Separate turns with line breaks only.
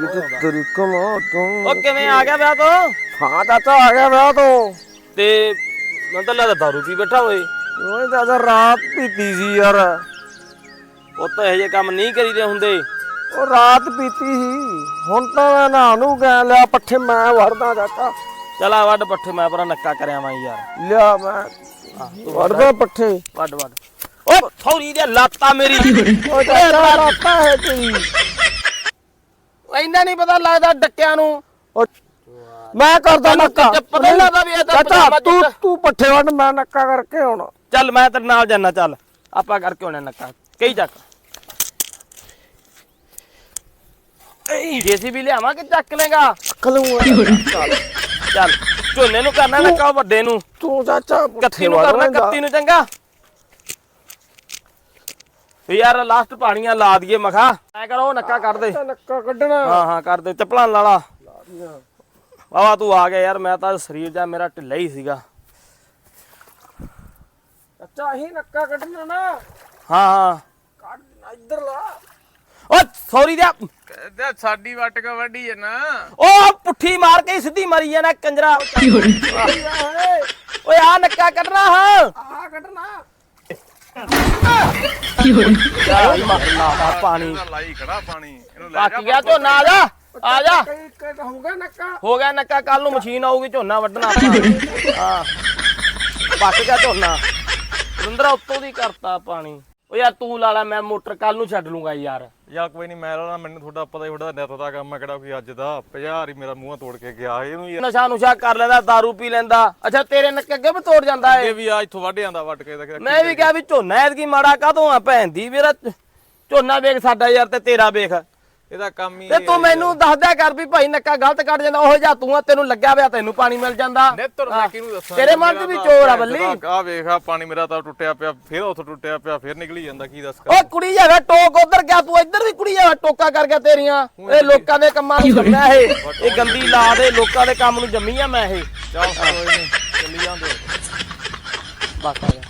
ਗਈ ਤੇ ਤੇਰੀ ਕਮਾ ਤੂੰ।
ਉਹ ਕਿਵੇਂ ਆ ਗਿਆ ਵਿਆਹ ਤੋਂ?
ਹਾਂ ਚਾਚਾ ਆ ਗਿਆ ਵਿਆਹ ਤੋਂ।
ਤੇ ਮੈਂ ਤਾਂ ਲੱਗਦਾ ਦਾਰੂ ਪੀ ਬੈਠਾ ਹੋਏ
ਓਏ ਚਾਚਾ ਰਾਤ ਪੀਤੀ ਸੀ ਯਾਰ।
ਉਹ ਤਾਂ ਇਹੋ ਜਿਹੇ ਕੰਮ ਨਹੀਂ ਕਰੀਦੇ ਹੁੰਦੇ।
ਉਹ ਰਾਤ ਪੀਤੀ ਸੀ। ਹੁਣ ਤਾਂ ਮੈਂ ਨਹਾ ਨੂੰ ਗਿਆ ਲਿਆ ਪੱਠੇ ਮੈਂ ਵੜਦਾ ਚਾਚਾ।
ਚਲ ਵੱਡ ਪੱਠੇ ਮੈਂ ਪਰਾਂ ਨੱਕਾ ਕਰਿਆ ਵਾਂ ਯਾਰ।
ਲਿਆ ਮੈਂ। ਵੜਦਾ ਪੱਠੇ।
ਵੱਡ ਵੱਡ ਓ ਥੌਰੀ ਦੀ ਲਾਤਾ ਮੇਰੀ।
ਓ ਚਾਚਾ ਰਾਤਾ ਹੈ ਤੇਰੀ।
ਇੰਨਾ ਨਹੀਂ ਪਤਾ ਲੱਗਦਾ ਡੱਕਿਆਂ ਨੂੰ।
ਮੈਂ ਕਰਦਾ
ਤੈਨੂੰ
ਨੱਕਾ।
ਤਾਂ ਪਤਾ ਹੀ ਲੱਗਦਾ ਵੀ ਇਹ ਤਾਂ
ਚਾਚਾ
ਪਜਾਮਾ
ਤੂੰ। ਤੂੰ। ਪੱਠੇ ਵੜ ਮੈਂ ਨੱਕਾ ਕਰਕੇ ਆਉਣਾ।
ਚੱਲ ਮੈਂ ਤੇਰੇ ਨਾਲ ਜਾਣਾ ਚੱਲ। ਆਪਾਂ ਕਰਕੇ ਹੋਣਾ ਨੱਕਾ। ਕਈ ਚੱਕ। ਜੇਸੀਬੀ ਲਿਆਵਾਂ ਕਿ ਚੱਕ ਲੇਗਾ
ਖਲੂਆ
ਚੱਲ ਝੋਨੇ ਨੂੰ ਕਰਨਾ ਨੱਕਾ ਉਹ ਵੱਡੇ ਨੂੰ।
ਤੂੰ ਚਾਚਾ
ਕੱਤੀ ਨੂੰ ਕਰਨਾ ਕੱਤੀ ਨੂੰ ਚੰਗਾ। ਵੀ ਯਾਰ ਲਾਸਟ ਪਾਣੀਆਂ ਲਾ ਦਈਏ ਮਖਾ। ਐ ਕਰੋ ਉਹ ਨੱਕਾ ਕੱਢ ਦੇ।
ਨੱਕਾ ਕੱਢਣਾ।
ਹਾਂ ਹਾਂ ਕਰ ਦੇ ਚੱਪਲਾਂ ਲਾ ਲਾ। ਵਾਵਾ ਤੂੰ ਆ ਗਿਆ ਯਾਰ ਮੈਂ ਤਾਂ ਸਰੀਰ ਜਾ ਮੇਰਾ ਢਿੱਲਾ ਹੀ ਸੀਗਾ।
ਚਾਚਾ ਹੀ ਨੱਕਾ ਕੱਢਣਾ ਨਾ।
ਹਾਂ ਹਾਂ।
ਕੱਢ ਇੱਧਰ ਲਾ।
ਓ ਸੌਰੀ ਦਾ
ਕਹਿੰਦਾ ਸਾਡੀ ਵੱਟ ਕਾ ਵੱਢੀ ਹੈ ਨਾ।
ਓ ਪੁੱਠੀ ਮਾਰ ਕੇ ਸਿੱਧੀ ਮਰੀ ਜਾਣਾ ਕੰਜਰਾ। ਓਏ ਆ ਨੱਕਾ ਕੱਢਣਾ ਹਾਂ।
ਆ ਕੱਢਣਾ।
ਯਾਰ ਮਾਰਨਾ ਪਾਣੀ।
ਇਹਦਾ ਲਾਈ ਖੜਾ ਪਾਣੀ। ਇਹਨੂੰ ਲੈ
ਪੱਕ ਗਿਆ ਝੋਨਾ ਆ ਜਾ। ਆ ਜਾ।
ਕਈ ਕਈ ਹੋਊਗਾ ਨੱਕਾ।
ਹੋ ਗਿਆ ਨੱਕਾ ਕੱਲ ਨੂੰ ਮਸ਼ੀਨ ਆਊਗੀ ਝੋਨਾ ਵੱਢਣਾ। ਹਾਂ। ਪੱਕ ਗਿਆ ਝੋਨਾ। ਰਿੰਦਰਾ ਉੱਤੋਂ ਦੀ ਕਰਤਾ ਪਾਣੀ। ਓ ਯਾਰ ਤੂੰ ਲਾ ਲੈ ਮੈਂ ਮੋਟਰ ਕੱਲ ਨੂੰ ਛੱਡ ਲੂੰਗਾ ਯਾਰ।
ਯਾਰ ਕੋਈ ਨਹੀਂ ਮੈਂ ਲਾਣਾ ਮੈਨੂੰ ਤੁਹਾਡਾ ਪਤਾ ਹੀ ਤੁਹਾਡਾ ਨਿੱਤ ਦਾ ਕੰਮ ਹੈ ਕਿਹੜਾ ਕੋਈ ਅੱਜ ਦਾ। 50 ਹੀ ਮੇਰਾ ਮੂੰਹ ਤੋੜ ਕੇ ਗਿਆ ਇਹਨੂੰ ਯਾਰ।
ਨਸ਼ਾ ਨੁਸ਼ਾ ਕਰ ਲੈਂਦਾ दारू ਪੀ ਲੈਂਦਾ। ਅੱਛਾ ਤੇਰੇ ਨੱਕੇ ਅੱਗੇ ਵੀ ਤੋੜ ਜਾਂਦਾ ਏ?
ਇਹ ਵੀ ਆ ਇੱਥੋਂ ਵੱਢ ਜਾਂਦਾ ਵੱਟ ਕੇ ਤਾਂ
ਮੈਂ ਵੀ ਕਿਹਾ ਵੀ ਝੋਨਾ ਐਤਕੀ ਮਾੜਾ ਕਾਹਤੋਂ ਆ ਭੈਣ ਦੀ ਮੇਰਾ ਝੋਨਾ ਵੇਖ ਸਾਡਾ ਯਾਰ ਤੇ ਤੇਰਾ ਵੇਖ।
ਇਹਦਾ ਕੰਮ ਹੀ
ਤੇ ਤੂੰ ਮੈਨੂੰ ਦੱਸਦਿਆ ਕਰ ਵੀ ਭਾਈ ਨੱਕਾ ਗਲਤ ਕੱਢ ਜਾਂਦਾ ਉਹ ਜਾ ਤੂੰ ਆ ਤੈਨੂੰ ਲੱਗਿਆ ਵਿਆ ਤੈਨੂੰ ਪਾਣੀ ਮਿਲ ਜਾਂਦਾ।
ਨਿੱਤਰ ਮੈਂ ਕਿਹਨੂੰ ਦੱਸਾਂ?
ਤੇਰੇ ਮਨ 'ਚ ਵੀ ਚੋਰ ਆ ਬੱਲੀ।
ਆ ਵੇਖ ਆ ਪਾਣੀ ਮੇਰਾ ਤਾਂ ਟੁੱਟਿਆ ਪਿਆ ਫਿਰ ਉੱਥੋਂ ਟੁੱਟਿਆ ਪਿਆ ਫਿਰ ਨਿਕਲੀ ਜਾਂਦਾ ਕੀ ਦੱਸ ਕਰ?
ਓਏ ਕੁੜੀ ਜਾਵੇ ਟੋਕ ਉਧਰ ਗਿਆ ਤੂੰ ਇੱਧਰ ਵੀ ਕੁੜੀ ਜਾਵੇ ਟੋਕਾ ਕਰ ਗਿਆ ਤੇਰੀਆਂ। ਇਹ ਲੋਕਾਂ ਦੇ ਕੰਮਾਂ ਨੂੰ ਜੰਮਿਆ ਇਹ। ਇਹ ਗੰਦੀ ਲਾ ਦੇ ਲੋਕਾਂ ਦੇ ਕੰਮ ਨੂੰ ਜੰਮੀ ਆ ਮੈਂ ਇਹ।
ਚੱਲ ਕੋਈ ਨਹੀਂ ਚੱਲੀ ਜਾਂਦੇ।
ਬਸ ਆ ਗਿਆ।